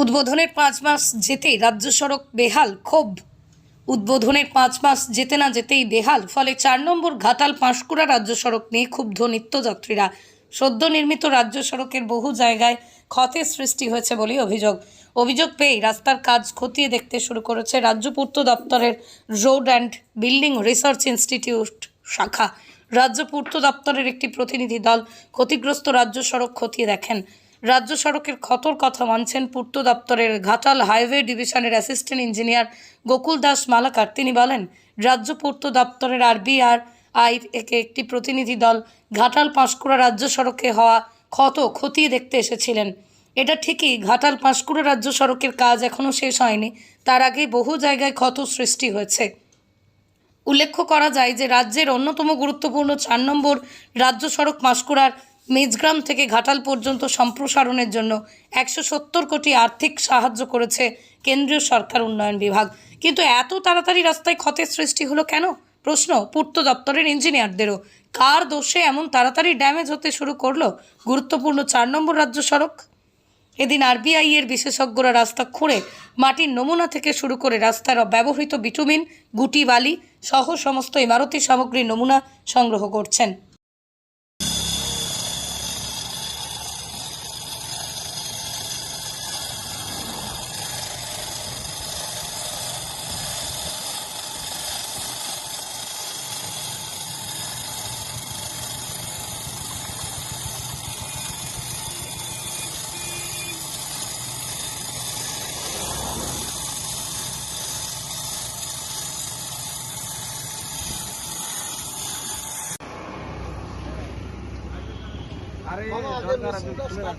উদ্বোধনের পাঁচ মাস যেতেই রাজ্য সড়ক বেহাল, ক্ষোভ। উদ্বোধনের পাঁচ মাস যেতে না যেতেই বেহাল, ফলে চার নম্বর ঘাটাল পাঁশকুড়া রাজ্য সড়ক নিয়ে ক্ষুব্ধ নিত্যযাত্রীরা। সদ্য নির্মিত রাজ্য সড়কের বহু জায়গায় ক্ষতের সৃষ্টি হয়েছে বলে অভিযোগ। অভিযোগ পেয়ে রাস্তার কাজ খতিয়ে দেখতে শুরু করেছে রাজ্য পূর্ত দপ্তরের road and building research institute শাখা। রাজ্য পূর্ত দপ্তরের একটি প্রতিনিধি দল ক্ষতিগ্রস্ত রাজ্য সড়ক খতিয়ে দেখেন। রাজ্য সড়কের ক্ষতর কথা মানছেন পূর্ত দপ্তরের ঘাটাল হাইওয়ে ডিভিশনের অ্যাসিস্ট্যান্ট ইঞ্জিনিয়ার গোকুল দাস মালাকার। তিনি বলেন, রাজ্য পূর্ত দপ্তরের আরবিআর আই একে একটি প্রতিনিধি দল ঘাটাল পাঁশকুড়া রাজ্য সড়কে হওয়া ক্ষত খতিয়ে দেখতে এসেছিলেন। এটা ঠিকই, ঘাটাল পাঁশকুড়া রাজ্য সড়কের কাজ এখনও শেষ হয়নি, তার আগে বহু জায়গায় ক্ষত সৃষ্টি হয়েছে। উল্লেখ্য করা যায় যে, রাজ্যের অন্যতম গুরুত্বপূর্ণ চার নম্বর রাজ্য সড়ক পাঁশকুড়ার মেজগ্রাম থেকে ঘাটাল পর্যন্ত সম্প্রসারণের জন্য একশো সত্তর কোটি আর্থিক সাহায্য করেছে কেন্দ্রীয় সরকার উন্নয়ন বিভাগ। কিন্তু এত তাড়াতাড়ি রাস্তায় ক্ষতের সৃষ্টি হলো কেন? প্রশ্ন পূর্ত দপ্তরের ইঞ্জিনিয়ারদেরও। কার দোষে এমন তাড়াতাড়ি ড্যামেজ হতে শুরু করল গুরুত্বপূর্ণ চার নম্বর রাজ্য সড়ক? এদিন আরবিআই এর বিশেষজ্ঞরা রাস্তা খুঁড়ে মাটির নমুনা থেকে শুরু করে রাস্তার ব্যবহৃত বিটুমিন, গুটি বালি সহ সমস্ত ইমারতি সামগ্রীর নমুনা সংগ্রহ করছেন। রাখ।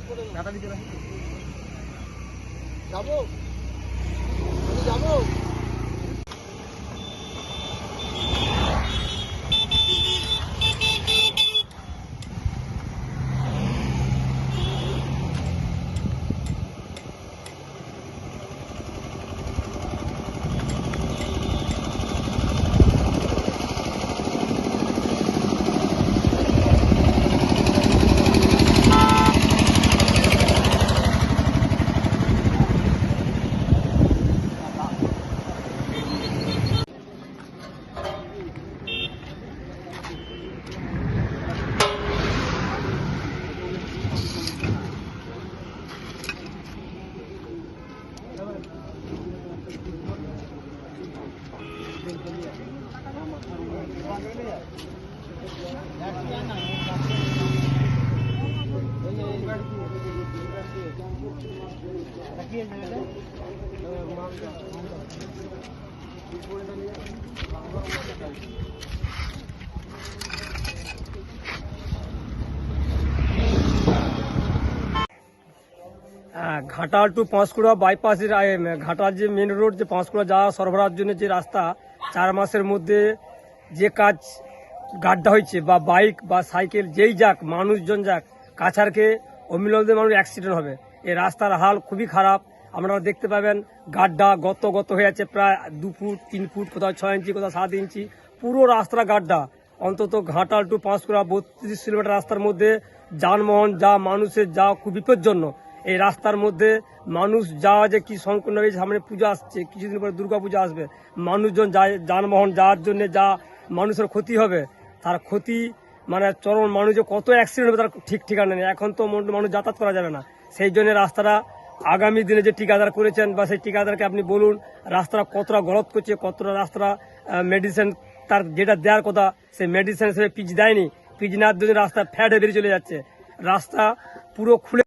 যাব? আমি যাব ঘাটাল টু পাঁশকুড়া বাইপাসের ঘাটাল যে মেন রোড যে পাঁশকুড়া যাওয়া সরবরাহের জন্য যে রাস্তা, চার মাসের মধ্যে যে কাজ গাড্ডা হয়েছে বা বাইক বা সাইকেল যেই যাক, মানুষজন যাক কাছারকে অমিলতে মানুষ অ্যাক্সিডেন্ট হবে। এই রাস্তার হাল খুবই খারাপ। আপনারা দেখতে পাবেন গাড্ডা গত গত হয়ে আছে প্রায় দু ফুট, তিন ফুট, কোথাও ছয় ইঞ্চি, কোথাও সাত ইঞ্চি। পুরো রাস্তা গাড্ডা। অন্তত ঘাটাল টু পাঁশকুড়া বত্রিশ কিলোমিটার রাস্তার মধ্যে যানবাহন, যা মানুষের যা খুব বিপজ্জন্য এই রাস্তার মধ্যে মানুষ যাওয়া যে কি সংকীর্ণ হয়েছে সামনে পুজো আসছে, কিছুদিন পরে দুর্গা পূজা আসবে। মানুষজন যায়, যানবাহন যাওয়ার জন্য যা মানুষের ক্ষতি হবে, তার ক্ষতি মানে চরম মানুষ যে কত অ্যাক্সিডেন্ট হবে তার ঠিক ঠিকানা নেই। এখন তো মানুষ যাতায়াত করা যাবে না। সেই জন্য রাস্তাটা আগামী দিনে যে ঠিকাদার করেছেন বা সেই ঠিকাদারকে আপনি বলুন, রাস্তাটা কতটা গলত করছে, কতটা রাস্তাটা মেডিসিন তার যেটা দেওয়ার কথা, সেই মেডিসিন হিসেবে পিচ দেয়নি। পিচ না দিয়ে রাস্তা ফ্যাট হয়ে বেরিয়ে চলে যাচ্ছে। রাস্তা পুরো খুলে